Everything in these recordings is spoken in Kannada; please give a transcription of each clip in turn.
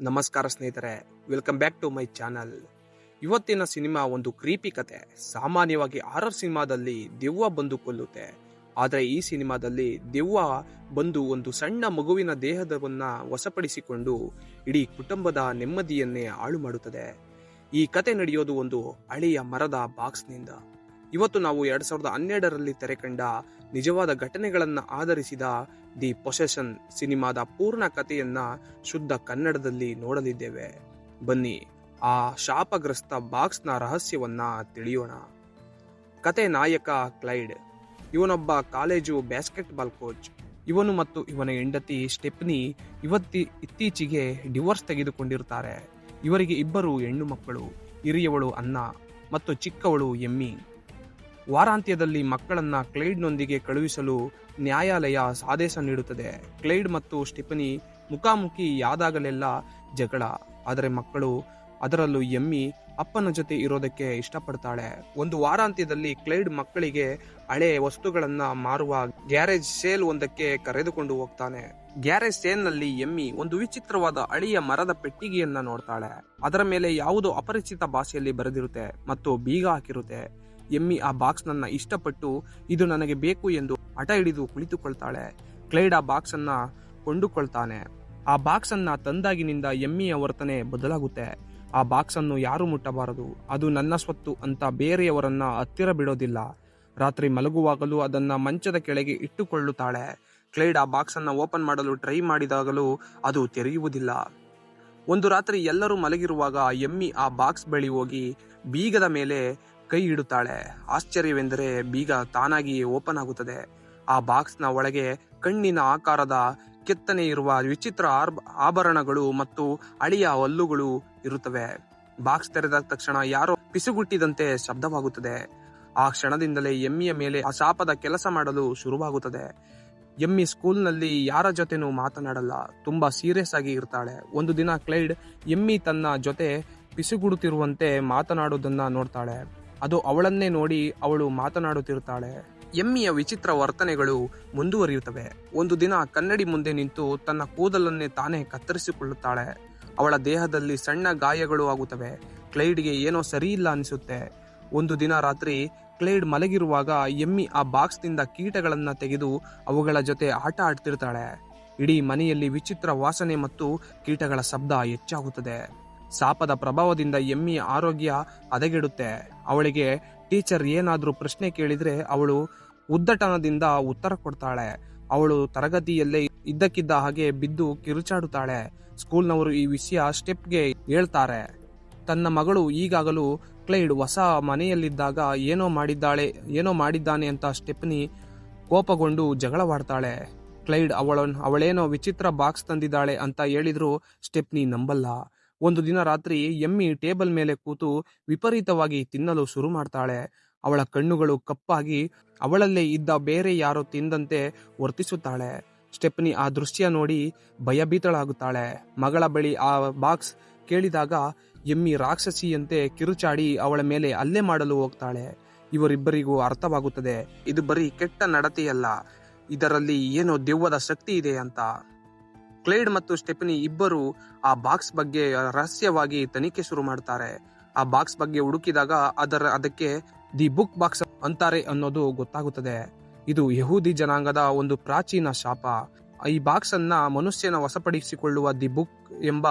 ನಮಸ್ಕಾರ ಸ್ನೇಹಿತರೆ welcome back to my channel ಇವತ್ತಿನ ಸಿನಿಮಾ ಒಂದು ಕ್ರೀಪಿ ಕತೆ. ಸಾಮಾನ್ಯವಾಗಿ ಹಾರರ್ ಸಿನಿಮಾದಲ್ಲಿ ದೆವ್ವ ಬಂದು ಕೊಲ್ಲುತ್ತೆ ಆದರೆ ಈ ಸಿನಿಮಾದಲ್ಲಿ ದೆವ್ವ ಬಂದು ಒಂದು ಸಣ್ಣ ಮಗುವಿನ ದೇಹದವನ್ನ ವಶಪಡಿಸಿಕೊಂಡು ಇಡೀ ಕುಟುಂಬದ ನೆಮ್ಮದಿಯನ್ನೇ ಹಾಳು ಮಾಡುತ್ತದೆ ಈ ಕತೆ ನಡೆಯೋದು ಒಂದು ಹಳೆಯ ಮರದ ಬಾಕ್ಸ್ನಿಂದ ಇವತ್ತು ನಾವು ಎರಡ್ ಸಾವಿರದ ಹನ್ನೆರಡರಲ್ಲಿ ತೆರೆಕಂಡ ನಿಜವಾದ ಘಟನೆಗಳನ್ನು ಆಧರಿಸಿದ ದಿ ಪೊಸೆಷನ್ ಸಿನಿಮಾದ ಪೂರ್ಣ ಕಥೆಯನ್ನ ಶುದ್ಧ ಕನ್ನಡದಲ್ಲಿ ನೋಡಲಿದ್ದೇವೆ. ಬನ್ನಿ, ಆ ಶಾಪಗ್ರಸ್ತ ಬಾಕ್ಸ್ನ ರಹಸ್ಯವನ್ನ ತಿಳಿಯೋಣ. ಕತೆ ನಾಯಕ ಕ್ಲೈಡ್, ಇವನೊಬ್ಬ ಕಾಲೇಜು ಬ್ಯಾಸ್ಕೆಟ್ಬಾಲ್ ಕೋಚ್. ಇವನು ಮತ್ತು ಇವನ ಹೆಂಡತಿ ಸ್ಟೆಪ್ನಿ ಇವತ್ತಿ ಇತ್ತೀಚೆಗೆ ಡಿವೋರ್ಸ್ ತೆಗೆದುಕೊಂಡಿರುತ್ತಾರೆ ಇವರಿಗೆ ಇಬ್ಬರು ಹೆಣ್ಣು ಮಕ್ಕಳು, ಹಿರಿಯವಳು ಅನ್ನ ಮತ್ತು ಚಿಕ್ಕವಳು ಎಮ್ಮಿ. ವಾರಾಂತ್ಯದಲ್ಲಿ ಮಕ್ಕಳನ್ನ ಕ್ಲೈಡ್ನೊಂದಿಗೆ ಕಳುಹಿಸಲು ನ್ಯಾಯಾಲಯ ಆದೇಶ ನೀಡುತ್ತದೆ. ಕ್ಲೈಡ್ ಮತ್ತು ಸ್ಟಿಫನಿ ಮುಖಾಮುಖಿ ಯಾದಾಗಲೆಲ್ಲ ಜಗಳ, ಆದರೆ ಮಕ್ಕಳು ಅದರಲ್ಲೂ ಎಮ್ಮಿ ಅಪ್ಪನ ಜೊತೆ ಇರೋದಕ್ಕೆ ಇಷ್ಟಪಡ್ತಾಳೆ. ಒಂದು ವಾರಾಂತ್ಯದಲ್ಲಿ ಕ್ಲೈಡ್ ಮಕ್ಕಳಿಗೆ ಹಳೆ ವಸ್ತುಗಳನ್ನ ಮಾರುವ ಗ್ಯಾರೇಜ್ ಸೇಲ್ ಒಂದಕ್ಕೆ ಕರೆದುಕೊಂಡು ಹೋಗ್ತಾನೆ. ಗ್ಯಾರೇಜ್ ಸೇಲ್ನಲ್ಲಿ ಎಮ್ಮಿ ಒಂದು ವಿಚಿತ್ರವಾದ ಅಳಿಯ ಮರದ ಪೆಟ್ಟಿಗೆಯನ್ನ ನೋಡ್ತಾಳೆ. ಅದರ ಮೇಲೆ ಯಾವುದೋ ಅಪರಿಚಿತ ಭಾಷೆಯಲ್ಲಿ ಬರೆದಿರುತ್ತೆ ಮತ್ತು ಬೀಗ ಹಾಕಿರುತ್ತೆ. ಎಮ್ಮಿ ಆ ಬಾಕ್ಸ್ ನನ್ನ ಇಷ್ಟಪಟ್ಟು ಇದು ನನಗೆ ಬೇಕು ಎಂದು ಹಠ ಹಿಡಿದು ಕುಳಿತುಕೊಳ್ತಾಳೆ. ಕ್ಲೈಡ್ ಆ ಬಾಕ್ಸ್ ಅನ್ನ ಕೊಂಡುಕೊಳ್ತಾನೆ. ಆ ಬಾಕ್ಸ್ ಅನ್ನ ತಂದಾಗಿನಿಂದ ಎಮ್ಮಿಯ ವರ್ತನೆ ಬದಲಾಗುತ್ತೆ. ಆ ಬಾಕ್ಸ್ ಅನ್ನು ಯಾರು ಮುಟ್ಟಬಾರದು. ಅದು ನನ್ನ ಸ್ವತ್ತು ಅಂತ ಬೇರೆಯವರನ್ನ ಹತ್ತಿರ ಬಿಡೋದಿಲ್ಲ. ರಾತ್ರಿ ಮಲಗುವಾಗಲೂ ಅದನ್ನ ಮಂಚದ ಕೆಳಗೆ ಇಟ್ಟುಕೊಳ್ಳುತ್ತಾಳೆ. ಕ್ಲೈಡ್ ಆ ಬಾಕ್ಸ್ ಅನ್ನ ಓಪನ್ ಮಾಡಲು ಟ್ರೈ ಮಾಡಿದಾಗಲೂ ಅದು ತೆರೆಯುವುದಿಲ್ಲ. ಒಂದು ರಾತ್ರಿ ಎಲ್ಲರೂ ಮಲಗಿರುವಾಗ ಎಮ್ಮಿ ಆ ಬಾಕ್ಸ್ ಬಳಿ ಹೋಗಿ ಬೀಗದ ಮೇಲೆ ಕೈ ಇಡುತ್ತಾಳೆ ಆಶ್ಚರ್ಯವೆಂದರೆ ಬೀಗ ತಾನಾಗಿ ಓಪನ್ ಆಗುತ್ತದೆ. ಆ ಬಾಕ್ಸ್ನ ಒಳಗೆ ಕಣ್ಣಿನ ಆಕಾರದ ಕೆತ್ತನೆ ಇರುವ ವಿಚಿತ್ರ ಆಭರಣಗಳು ಮತ್ತು ಅಳಿಯ ಹಲ್ಲುಗಳು ಇರುತ್ತವೆ. ಬಾಕ್ಸ್ ತೆರೆದ ತಕ್ಷಣ ಯಾರೋ ಪಿಸುಗುಟ್ಟಿದಂತೆ ಶಬ್ದವಾಗುತ್ತದೆ. ಆ ಕ್ಷಣದಿಂದಲೇ ಎಮ್ಮಿಯ ಮೇಲೆ ಆ ಶಾಪದ ಕೆಲಸ ಮಾಡಲು ಶುರುವಾಗುತ್ತದೆ. ಎಮ್ಮಿ ಸ್ಕೂಲ್ನಲ್ಲಿ ಯಾರ ಜೊತೆನೂ ಮಾತನಾಡಲ್ಲ. ತುಂಬಾ ಸೀರಿಯಸ್ ಆಗಿ ಇರ್ತಾಳೆ. ಒಂದು ದಿನ ಕ್ಲೈಡ್ ಎಮ್ಮಿ ತನ್ನ ಜೊತೆ ಪಿಸುಗುಡುತ್ತಿರುವಂತೆ ಮಾತನಾಡುವುದನ್ನ ನೋಡ್ತಾಳೆ. ಅದು ಅವಳನ್ನೇ ನೋಡಿ ಅವಳು ಮಾತನಾಡುತ್ತಿರುತ್ತಾಳೆ. ಎಮ್ಮಿಯ ವಿಚಿತ್ರ ವರ್ತನೆಗಳು ಮುಂದುವರಿಯುತ್ತವೆ. ಒಂದು ದಿನ ಕನ್ನಡಿ ಮುಂದೆ ನಿಂತು ತನ್ನ ಕೂದಲನ್ನೇ ತಾನೇ ಕತ್ತರಿಸಿಕೊಳ್ಳುತ್ತಾಳೆ. ಅವಳ ದೇಹದಲ್ಲಿ ಸಣ್ಣ ಗಾಯಗಳು ಆಗುತ್ತವೆ. ಕ್ಲೈಡ್ಗೆ ಏನೋ ಸರಿಯಿಲ್ಲ ಅನಿಸುತ್ತೆ. ಒಂದು ದಿನ ರಾತ್ರಿ ಕ್ಲೈಡ್ ಮಲಗಿರುವಾಗ ಎಮ್ಮಿ ಆ ಬಾಕ್ಸ್ನಿಂದ ಕೀಟಗಳನ್ನು ತೆಗೆದು ಅವುಗಳ ಜೊತೆ ಆಟ ಆಡ್ತಿರ್ತಾಳೆ. ಇಡೀ ಮನೆಯಲ್ಲಿ ವಿಚಿತ್ರ ವಾಸನೆ ಮತ್ತು ಕೀಟಗಳ ಶಬ್ದ ಹೆಚ್ಚಾಗುತ್ತದೆ. ಶಾಪದ ಪ್ರಭಾವದಿಂದ ಎಮ್ಮಿಯ ಆರೋಗ್ಯ ಹದಗೆಡುತ್ತೆ. ಅವಳಿಗೆ ಟೀಚರ್ ಏನಾದರೂ ಪ್ರಶ್ನೆ ಕೇಳಿದ್ರೆ ಅವಳು ಉದ್ದಟನದಿಂದ ಉತ್ತರ ಕೊಡ್ತಾಳೆ. ಅವಳು ತರಗತಿಯಲ್ಲೇ ಇದ್ದಕ್ಕಿದ್ದ ಹಾಗೆ ಬಿದ್ದು ಕಿರುಚಾಡುತ್ತಾಳೆ. ಸ್ಕೂಲ್ನವರು ಈ ವಿಷಯ ಸ್ಟೆಪ್ಗೆ ಹೇಳ್ತಾರೆ. ತನ್ನ ಮಗಳು ಈಗಾಗಲೂ ಕ್ಲೈಡ್ ಹೊಸ ಮನೆಯಲ್ಲಿದ್ದಾಗ ಏನೋ ಮಾಡಿದ್ದಾಳೆ, ಏನೋ ಮಾಡಿದ್ದಾನೆ ಅಂತ ಸ್ಟೆಪ್ನಿ ಕೋಪಗೊಂಡು ಜಗಳವಾಡ್ತಾಳೆ. ಕ್ಲೈಡ್ ಅವಳ ಅವಳೇನೋ ವಿಚಿತ್ರ ಬಾಕ್ಸ್ ತಂದಿದ್ದಾಳೆ ಅಂತ ಹೇಳಿದ್ರು ಸ್ಟೆಪ್ನಿ ನಂಬಲ್ಲ. ಒಂದು ದಿನ ರಾತ್ರಿ ಎಮ್ಮಿ ಟೇಬಲ್ ಮೇಲೆ ಕೂತು ವಿಪರೀತವಾಗಿ ತಿನ್ನಲು ಶುರು ಮಾಡ್ತಾಳೆ. ಅವಳ ಕಣ್ಣುಗಳು ಕಪ್ಪಾಗಿ ಅವಳಲ್ಲೇ ಇದ್ದ ಬೇರೆ ಯಾರೋ ತಿಂದಂತೆ ವರ್ತಿಸುತ್ತಾಳೆ. ಸ್ಟೆಪ್ನಿ ಆ ದೃಶ್ಯ ನೋಡಿ ಭಯಭೀತಳಾಗುತ್ತಾಳೆ. ಮಗಳ ಬಳಿ ಆ ಬಾಕ್ಸ್ ಕೇಳಿದಾಗ ಎಮ್ಮಿ ರಾಕ್ಷಸಿಯಂತೆ ಕಿರುಚಾಡಿ ಅವಳ ಮೇಲೆ ಅಲ್ಲೇ ಮಾಡಲು ಹೋಗ್ತಾಳೆ. ಇವರಿಬ್ಬರಿಗೂ ಅರ್ಥವಾಗುತ್ತದೆ. ಇದು ಬರೀ ಕೆಟ್ಟ ನಡತೆಯಲ್ಲ. ಇದರಲ್ಲಿ ಏನೋ ದೆವ್ವದ ಶಕ್ತಿ ಇದೆ ಅಂತ. ಕ್ಲೇಡ್ ಮತ್ತು ಸ್ಟೆಫನಿ ಇಬ್ಬರು ಆ ಬಾಕ್ಸ್ ಬಗ್ಗೆ ರಹಸ್ಯವಾಗಿ ತನಿಖೆ ಶುರು ಮಾಡ್ತಾರೆ. ಆ ಬಾಕ್ಸ್ ಬಗ್ಗೆ ಹುಡುಕಿದಾಗ ಅದರ ಅದಕ್ಕೆ ದಿ ಬುಕ್ ಬಾಕ್ಸ್ ಅಂತಾರೆ ಅನ್ನೋದು ಗೊತ್ತಾಗುತ್ತದೆ. ಇದು ಯಹೂದಿ ಜನಾಂಗದ ಒಂದು ಪ್ರಾಚೀನ ಶಾಪ. ಈ ಬಾಕ್ಸ್ ಅನ್ನ ಮನುಷ್ಯನ ವಶಪಡಿಸಿಕೊಳ್ಳುವ ದಿ ಬುಕ್ ಎಂಬ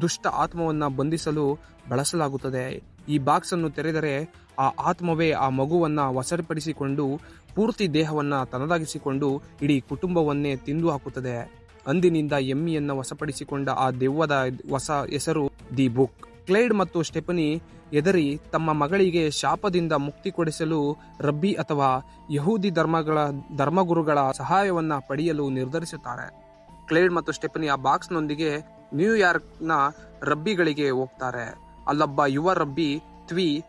ದುಷ್ಟ ಆತ್ಮವನ್ನ ಬಂಧಿಸಲು ಬಳಸಲಾಗುತ್ತದೆ. ಈ ಬಾಕ್ಸ್ ಅನ್ನು ತೆರೆದರೆ ಆ ಆತ್ಮವೇ ಆ ಮಗುವನ್ನ ವಶಪಡಿಸಿಕೊಂಡು, ಪೂರ್ತಿ ದೇಹವನ್ನ ತನದಾಗಿಸಿಕೊಂಡು ಇಡೀ ಕುಟುಂಬವನ್ನೇ ತಿಂದು ಹಾಕುತ್ತದೆ. ಅಂದಿನಿಂದ ಎಮ್ಮಿಯನ್ನು ವಶಪಡಿಸಿಕೊಂಡ ಆ ದೆವ್ವದ ಹೊಸ ಹೆಸರು ದಿ ಬುಕ್. ಕ್ಲೈಡ್ ಮತ್ತು ಸ್ಟೆಫನಿ ಎದರಿ ತಮ್ಮ ಮಗಳಿಗೆ ಶಾಪದಿಂದ ಮುಕ್ತಿ ಕೊಡಿಸಲು ರಬ್ಬಿ ಅಥವಾ ಯಹೂದಿ ಧರ್ಮಗಳ ಧರ್ಮಗುರುಗಳ ಸಹಾಯವನ್ನ ಪಡೆಯಲು ನಿರ್ಧರಿಸುತ್ತಾರೆ. ಕ್ಲೈಡ್ ಮತ್ತು ಸ್ಟೆಫನಿ ಆ ಬಾಕ್ಸ್ನೊಂದಿಗೆ ನ್ಯೂಯಾರ್ಕ್ನ ರಬ್ಬಿಗಳಿಗೆ ಹೋಗ್ತಾರೆ. ಅಲ್ಲೊಬ್ಬ ಯುವ ರಬ್ಬಿ ತ್ವಿ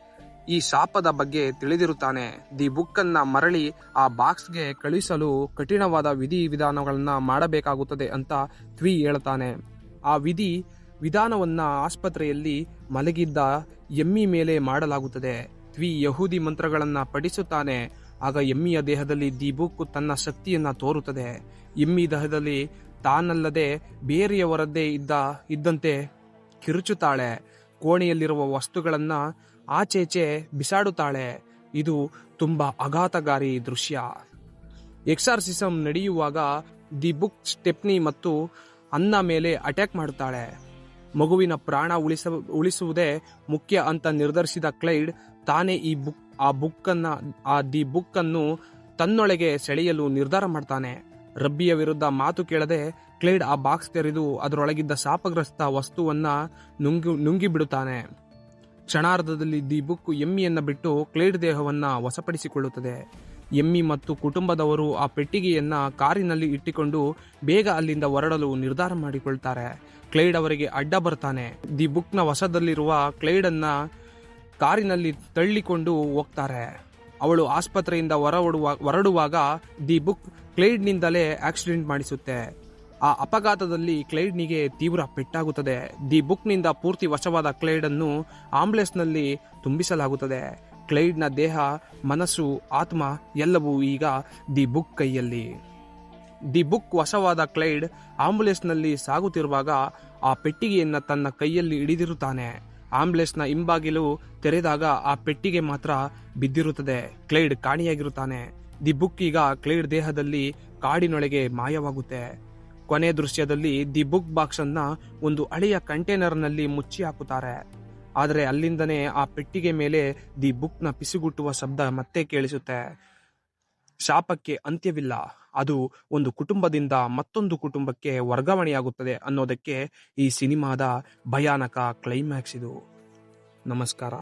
ಈ ಶಾಪದ ಬಗ್ಗೆ ತಿಳಿದಿರುತ್ತಾನೆ. ದಿ ಬುಕ್ ಅನ್ನ ಮರಳಿ ಆ ಬಾಕ್ಸ್ಗೆ ಕಳುಹಿಸಲು ಕಠಿಣವಾದ ವಿಧಿ ವಿಧಾನಗಳನ್ನ ಮಾಡಬೇಕಾಗುತ್ತದೆ ಅಂತ ತ್ವಿ ಹೇಳ್ತಾನೆ. ಆ ವಿಧಿ ವಿಧಾನವನ್ನ ಆಸ್ಪತ್ರೆಯಲ್ಲಿ ಮಲಗಿದ್ದ ಎಮ್ಮಿ ಮೇಲೆ ಮಾಡಲಾಗುತ್ತದೆ. ತ್ವಿ ಯಹೂದಿ ಮಂತ್ರಗಳನ್ನ ಪಠಿಸುತ್ತಾನೆ. ಆಗ ಎಮ್ಮಿಯ ದೇಹದಲ್ಲಿ ದಿ ಬುಕ್ ತನ್ನ ಶಕ್ತಿಯನ್ನ ತೋರುತ್ತದೆ. ಎಮ್ಮಿ ದೇಹದಲ್ಲಿ ತಾನಲ್ಲದೆ ಬೇರೆಯವರದ್ದೇ ಇದ್ದ ಇದ್ದಂತೆ ಕಿರುಚುತ್ತಾಳೆ. ಕೋಣೆಯಲ್ಲಿರುವ ವಸ್ತುಗಳನ್ನ ಆಚೆಚೆ ಬಿಸಾಡುತ್ತಾಳೆ. ಇದು ತುಂಬಾ ಆಘಾತಕಾರಿ ದೃಶ್ಯ. ಎಕ್ಸಾರ್ಸಿಸಮ್ ನಡೆಯುವಾಗ ದಿ ಬುಕ್ ಸ್ಟೆಪ್ನಿ ಮತ್ತು ಅನ್ನ ಮೇಲೆ ಅಟ್ಯಾಕ್ ಮಾಡುತ್ತಾಳೆ. ಮಗುವಿನ ಪ್ರಾಣ ಉಳಿಸ, ಉಳಿಸುವುದೇ ಮುಖ್ಯ ಅಂತ ನಿರ್ಧರಿಸಿದ ಕ್ಲೈಡ್ ತಾನೇ ಈ ಬುಕ್, ಆ ಬುಕ್ ಅನ್ನ ಆ ದಿ ಬುಕ್ ಅನ್ನು ತನ್ನೊಳಗೆ ಸೆಳೆಯಲು ನಿರ್ಧಾರ ಮಾಡ್ತಾನೆ. ರಬ್ಬಿಯ ವಿರುದ್ಧ ಮಾತು ಕೇಳದೆ ಕ್ಲೈಡ್ ಆ ಬಾಕ್ಸ್ ತೆರೆದು ಅದರೊಳಗಿದ್ದ ಶಾಪಗ್ರಸ್ತ ವಸ್ತುವನ್ನ ನುಂಗಿ ನುಂಗಿ ಬಿಡುತ್ತಾನೆ ಕ್ಷಣಾರ್ಧದಲ್ಲಿ ದಿ ಬುಕ್ ಎಮ್ಮಿಯನ್ನು ಬಿಟ್ಟು ಕ್ಲೇಡ್ ದೇಹವನ್ನು ವಶಪಡಿಸಿಕೊಳ್ಳುತ್ತದೆ. ಎಮ್ಮಿ ಮತ್ತು ಕುಟುಂಬದವರು ಆ ಪೆಟ್ಟಿಗೆಯನ್ನ ಕಾರಿನಲ್ಲಿ ಇಟ್ಟುಕೊಂಡು ಬೇಗ ಅಲ್ಲಿಂದ ಹೊರಡಲು ನಿರ್ಧಾರ ಮಾಡಿಕೊಳ್ತಾರೆ. ಕ್ಲೈಡ್ ಅವರಿಗೆ ಅಡ್ಡ ಬರ್ತಾನೆ. ದಿ ಬುಕ್ನ ವಶದಲ್ಲಿರುವ ಕ್ಲೈಡ್ ಅನ್ನ ಕಾರಿನಲ್ಲಿ ತಳ್ಳಿಕೊಂಡು ಹೋಗ್ತಾರೆ. ಅವಳು ಆಸ್ಪತ್ರೆಯಿಂದ ಹೊರಡುವ ಹೊರಡುವಾಗ ದಿ ಬುಕ್ ಕ್ಲೈಡ್ನಿಂದಲೇ ಆಕ್ಸಿಡೆಂಟ್ ಮಾಡಿಸುತ್ತೆ. ಆ ಅಪಘಾತದಲ್ಲಿ ಕ್ಲೈಡ್ನಿಗೆ ತೀವ್ರ ಪೆಟ್ಟಾಗುತ್ತದೆ. ದಿ ಬುಕ್ನಿಂದ ಪೂರ್ತಿ ವಶವಾದ ಕ್ಲೈಡನ್ನು ಆಂಬುಲೆನ್ಸ್ನಲ್ಲಿ ತುಂಬಿಸಲಾಗುತ್ತದೆ. ಕ್ಲೈಡ್ನ ದೇಹ, ಮನಸ್ಸು, ಆತ್ಮ ಎಲ್ಲವೂ ಈಗ ದಿ ಬುಕ್ ಕೈಯಲ್ಲಿ. ದಿ ಬುಕ್ ವಶವಾದ ಕ್ಲೈಡ್ ಆಂಬುಲೆನ್ಸ್ನಲ್ಲಿ ಸಾಗುತ್ತಿರುವಾಗ ಆ ಪೆಟ್ಟಿಗೆಯನ್ನ ತನ್ನ ಕೈಯಲ್ಲಿ ಹಿಡಿದಿರುತ್ತಾನೆ. ಆಂಬುಲೆನ್ಸ್ನ ಹಿಂಬಾಗಿಲು ತೆರೆದಾಗ ಆ ಪೆಟ್ಟಿಗೆ ಮಾತ್ರ ಬಿದ್ದಿರುತ್ತದೆ. ಕ್ಲೈಡ್ ಕಾಣಿಯಾಗಿರುತ್ತಾನೆ. ದಿ ಬುಕ್ ಈಗ ಕ್ಲೈಡ್ ದೇಹದಲ್ಲಿ ಕಾಡಿನೊಳಗೆ ಮಾಯವಾಗುತ್ತೆ. ಕೊನೆ ದೃಶ್ಯದಲ್ಲಿ ದಿ ಬುಕ್ ಬಾಕ್ಸ್ ಅನ್ನ ಒಂದು ಹಳೆಯ ಕಂಟೈನರ್ನಲ್ಲಿ ಮುಚ್ಚಿ ಹಾಕುತ್ತಾರೆ. ಆದರೆ ಅಲ್ಲಿಂದನೇ ಆ ಪೆಟ್ಟಿಗೆ ಮೇಲೆ ದಿ ಬುಕ್ನ ಪಿಸುಗುಟ್ಟುವ ಶಬ್ದ ಮತ್ತೆ ಕೇಳಿಸುತ್ತೆ. ಶಾಪಕ್ಕೆ ಅಂತ್ಯವಿಲ್ಲ. ಅದು ಒಂದು ಕುಟುಂಬದಿಂದ ಮತ್ತೊಂದು ಕುಟುಂಬಕ್ಕೆ ವರ್ಗಾವಣೆಯಾಗುತ್ತದೆ ಅನ್ನೋದಕ್ಕೆ ಈ ಸಿನಿಮಾದ ಭಯಾನಕ ಕ್ಲೈಮ್ಯಾಕ್ಸ್ ಇದು. ನಮಸ್ಕಾರ.